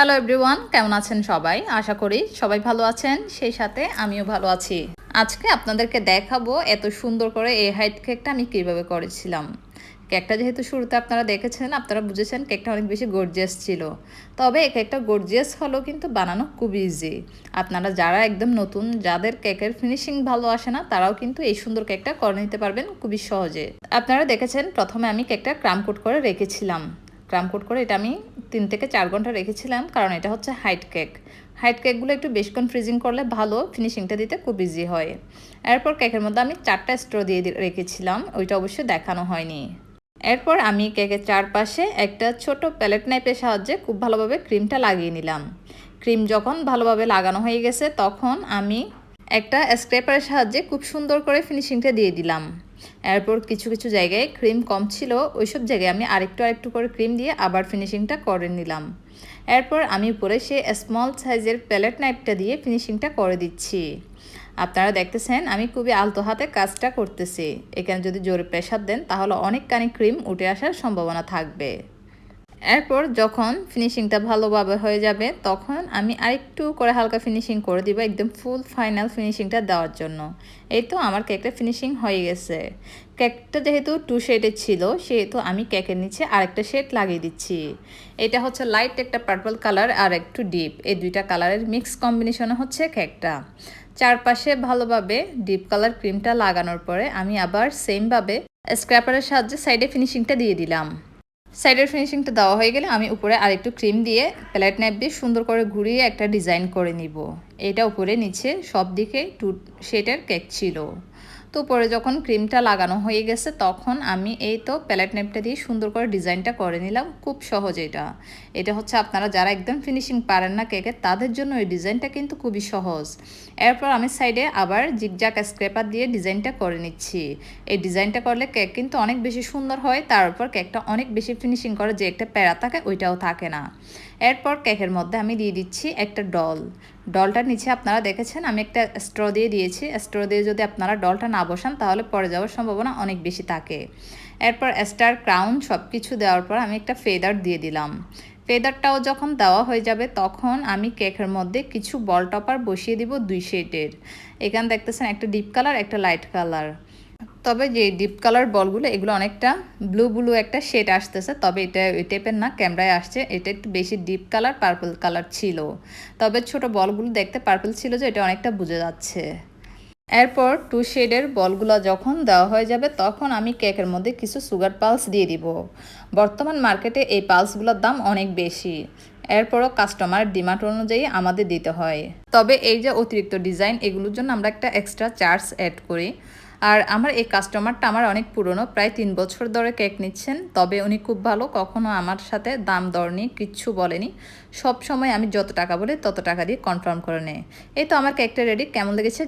Hello everyone কেমন আছেন সবাই? আশা করি সবাই ভালো আছেন। সেই সাথে আমিও ভালো আছি। আজকে আপনাদেরকে দেখাবো এত সুন্দর করে এই হাইট কেকটা আমি কীভাবে করেছিলাম। কেকটা যেহেতু শুরুতে আপনারা দেখেছেন, আপনারা বুঝেছেন কেকটা অনেক বেশি গর্জিয়াস ছিল। তবে এই কেকটা গর্জিয়াস হলেও কিন্তু বানানো খুব ইজি আপনারা যারা একদম নতুন, যাদের কেকের ফিনিশিং ভালো আসে না, তারাও কিন্তু এই সুন্দর কেকটা করে নিতে পারবেন খুবই সহজে। আপনারা দেখেছেন, প্রথমে আমি কেকটা ক্রাম কোট করে রেখেছিলাম। ক্রাম কোট করে এটা আমি তিন থেকে চার ঘণ্টা রেখেছিলাম, কারণ এটা হচ্ছে হাইট কেক। হাইট কেকগুলো একটু বেশিক্ষণ ফ্রিজিং করলে ভালো, ফিনিশিংটা দিতে খুব ইজি হয়। এরপর কেকের মধ্যে আমি চারটা স্ট্র দিয়ে রেখেছিলাম, ওইটা অবশ্যই দেখানো হয়নি। এরপর আমি কেকের চারপাশে একটা ছোট প্যালেট নাইপের সাহায্যে খুব ভালোভাবে ক্রিমটা লাগিয়ে নিলাম। ক্রিম যখন ভালোভাবে লাগানো হয়ে গেছে, তখন আমি একটা স্ক্রেপারের সাহায্যে খুব সুন্দর করে ফিনিশিংটা দিয়ে দিলাম। এরপর কিছু কিছু জায়গায় ক্রিম কম ছিল ওই সব জায়গায় আমি আরেকটু আরেকটু করে ক্রিম দিয়ে আবার ফিনিশিংটা করে নিলাম। এরপর আমি উপরে সে স্মল সাইজের প্যালেট নাইফটা দিয়ে ফিনিশিংটা করে দিচ্ছি। আপনারা দেখতেছেন, আমি খুবই আলতো হাতে কাজটা করতেছি। এখানে যদি জোরে প্রেশার দেন, তাহলে অনেকখানি ক্রিম উঠে আসার সম্ভাবনা থাকবে। এরপর যখন ফিনিশিংটা ভালোভাবে হয়ে যাবে, তখন আমি আরেকটু করে হালকা ফিনিশিং করে দিব, একদম ফুল ফাইনাল ফিনিশিংটা দেওয়ার জন্য। এই তো আমার কেকটা ফিনিশিং হয়ে গেছে। কেকটা যেহেতু টু শেডের ছিল, সেহেতু আমি কেকের নিচে আরেকটা শেড লাগিয়ে দিচ্ছি। এটা হচ্ছে লাইট একটা পার্পল কালার আর একটু ডিপ এই দুইটা কালারের মিক্স কম্বিনেশনে হচ্ছে কেকটা চারপাশে ভালোভাবে ডিপ কালার ক্রিমটা লাগানোর পরে আমি আবার সেমভাবে স্ক্র্যাপারের সাহায্যে সাইডে ফিনিশিংটা দিয়ে দিলাম। সাইডের ফিনিশিংটা দেওয়া হয়ে গেলে আমি উপরে আরেকটু ক্রিম দিয়ে প্যালেট ন্যাপ দিয়ে সুন্দর করে ঘুরিয়ে একটা ডিজাইন করে নিব। এটা উপরে নিচে সব দিকে টু শেটের কেক ছিল। তো উপরে যখন ক্রিমটা লাগানো হয়ে গেছে, তখন আমি এই তো প্যালেট নাইপটা দিয়ে সুন্দর করে ডিজাইনটা করে নিলাম। খুব সহজ এটা। এটা হচ্ছে আপনারা যারা একদম ফিনিশিং পারেন না কেকের তাদের জন্য এই ডিজাইনটা কিন্তু খুবই সহজ। এরপর আমি সাইডে আবার জিগজাক স্ক্রেপার দিয়ে ডিজাইনটা করে নিচ্ছি। এই ডিজাইনটা করলে কেক কিন্তু অনেক বেশি সুন্দর হয়, তার উপর কেকটা অনেক বেশি ফিনিশিং করে যে একটা প্যারা থাকে, ওইটাও থাকে না। এরপর কেকের মধ্যে আমি দিয়ে দিচ্ছি একটা ডল। ডলটার নিচে আপনারা দেখেছেন, আমি একটা স্ট্র দিয়ে দিয়েছি। স্ট্র দিয়ে যদি আপনারা ডলটা না বসান, তাহলে পরে যাওয়ার সম্ভাবনা অনেক বেশি থাকে। এরপর স্টার ক্রাউন সব কিছু দেওয়ার পর আমি একটা ফেদার দিয়ে দিলাম। ফেদারটাও যখন দেওয়া হয়ে যাবে, তখন আমি কেকের মধ্যে কিছু বল টপার বসিয়ে দিব দুই শেডের এখানে দেখতেছেন একটা ডিপ কালার একটা লাইট কালার তবে যে ডিপ কালার বলগুলো, এগুলো অনেকটা ব্লু ব্লু একটা শেড আসতেছে, তবে এটা ওই টাইপের না ক্যামেরায় আসছে। এটা একটু বেশি ডিপ কালার পার্পল কালার ছিল। তবে ছোট বলগুলো দেখতে পার্পল ছিল যে, এটা অনেকটা বোঝা যাচ্ছে। এরপর টু শেডের বলগুলো যখন দেওয়া হয়ে যাবে, তখন আমি কেকের মধ্যে কিছু সুগার পালস দিয়ে দিব। বর্তমান মার্কেটে এই পালসগুলোর দাম অনেক বেশি। এরপরও কাস্টমার ডিমান্ড অনুযায়ী আমাদের দিতে হয়। তবে এই যে অতিরিক্ত ডিজাইন এগুলোর জন্য আমরা একটা এক্সট্রা চার্জ অ্যাড করি। আর আমার এই কাস্টমারটা আমার অনেক পুরনো, প্রায় তিন বছর ধরে কেক নিচ্ছেন। তবে উনি খুব ভালো, কখনো আমার সাথে দাম দর নিয়ে কিচ্ছু বলেনি। সব সময় আমি যত টাকা বলি তত টাকা দিয়ে কনফার্ম করে নেয়। এই তো আমার কেকটা রেডি কেমন লেগেছে?